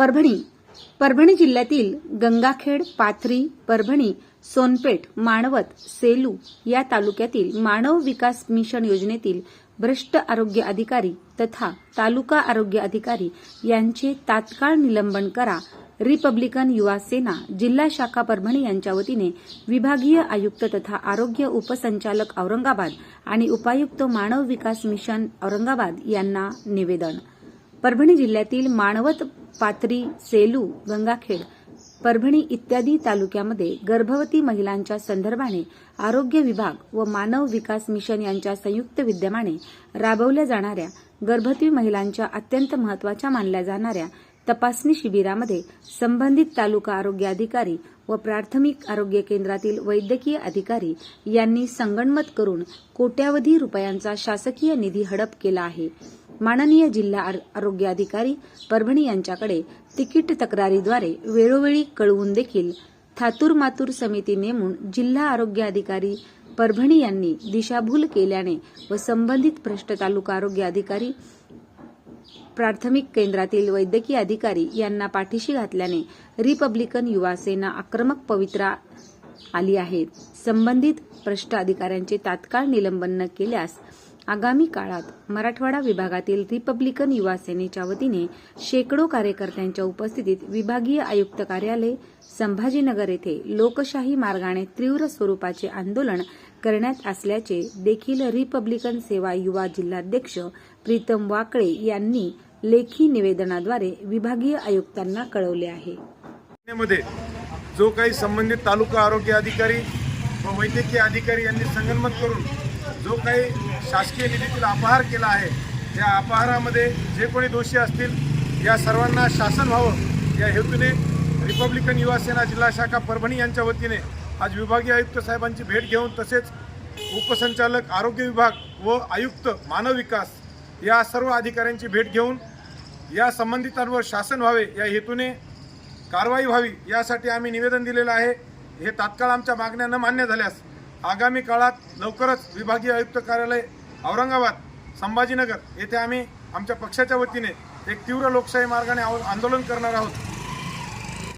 परभणी. परभणी जिल्ह्यातील गंगाखेड पाथरी परभणी सोनपेठ माणवत सेलू या तालुक्यातील मानव विकास मिशन योजनेतील भ्रष्ट आरोग्य अधिकारी तथा तालुका आरोग्य अधिकारी यांचे तात्काळ निलंबन करा. रिपब्लिकन युवा सेना जिल्हा शाखा परभणी यांच्या वतीने विभागीय आयुक्त तथा आरोग्य उपसंचालक औरंगाबाद आणि उपायुक्त मानव विकास मिशन औरंगाबाद यांना निवेदन. परभणी जिल्ह्यातील माणवत पाथरी सेलू गंगाखेड परभणी इत्यादी तालुक्यामध्ये गर्भवती महिलांच्या संदर्भाने आरोग्य विभाग व मानव विकास मिशन यांच्या संयुक्त विद्यमाने राबवल्या जाणाऱ्या गर्भवती महिलांच्या अत्यंत महत्त्वाच्या मानल्या जाणाऱ्या तपासणी शिबिरामध्ये संबंधित तालुका आरोग्य अधिकारी व प्राथमिक आरोग्य केंद्रातील वैद्यकीय अधिकारी यांनी संगणमत करून कोट्यावधी रुपयांचा शासकीय निधी हडप केला आहे. माननीय जिल्हा आर- आरोग्य अधिकारी परभणी यांच्याकडे तिकीट तक्रारीद्वारे वेळोवेळी कळवून देखील थातूर मातूर समिती नेमून जिल्हा आरोग्य अधिकारी परभणी यांनी दिशाभूल केल्याने व संबंधित भ्रष्ट तालुका आरोग्य अधिकारी प्राथमिक केंद्रातील वैद्यकीय अधिकारी यांना पाठीशी घातल्याने रिपब्लिकन युवा सेना आक्रमक पवित्रा आली आहे. संबंधित भ्रष्ट अधिकाऱ्यांचे तात्काळ निलंबन न केल्यास आगामी काळात मराठवाडा विभागातील रिपब्लिकन युवा सेनेच्या वतीने शेकडो कार्यकर्त्यांच्या उपस्थितीत विभागीय आयुक्त कार्यालय संभाजीनगर येथे लोकशाही मार्गाने तीव्र स्वरूपाचे आंदोलन करण्यात असल्याचे देखील रिपब्लिकन सेवा युवा जिल्हाध्यक्ष प्रीतम वाकळे यांनी लेखी निवेदनाद्वारे विभागीय आयुक्तांना कळवले आहे. जो काही संबंधित तालुका आरोग्य अधिकारी व वैद्यकीय अधिकारी यांनी संगनमत करून जो काही शासकीय निधीतील अपहार केला आहे त्या अपहारामध्ये जे कोणी दोषी असतील या सर्वांना शासन व्हावं. या हेतूने रिपब्लिकन युवा सेना जिल्हा शाखा परभणी यांच्या वतीने आज विभागीय आयुक्त साहेबांची भेट घेऊन तसेच उपसंचालक आरोग्य विभाग व आयुक्त मानव विकास या सर्व अधिकाऱ्यांची भेट घेऊन या संबंधितांवर शासन व्हावे या हेतूने कारवाई व्हावी यासाठी आम्ही निवेदन दिलेलं आहे. हे तात्काळ आमच्या मागण्या न मान्य झाल्यास आगामी काळात लवकरच विभागीय आयुक्त कार्यालय औरंगाबाद संभाजीनगर येथे आम्ही आमच्या पक्षाच्या वतीने एक तीव्र लोकशाही मार्गाने आव- आंदोलन करणार आहोत.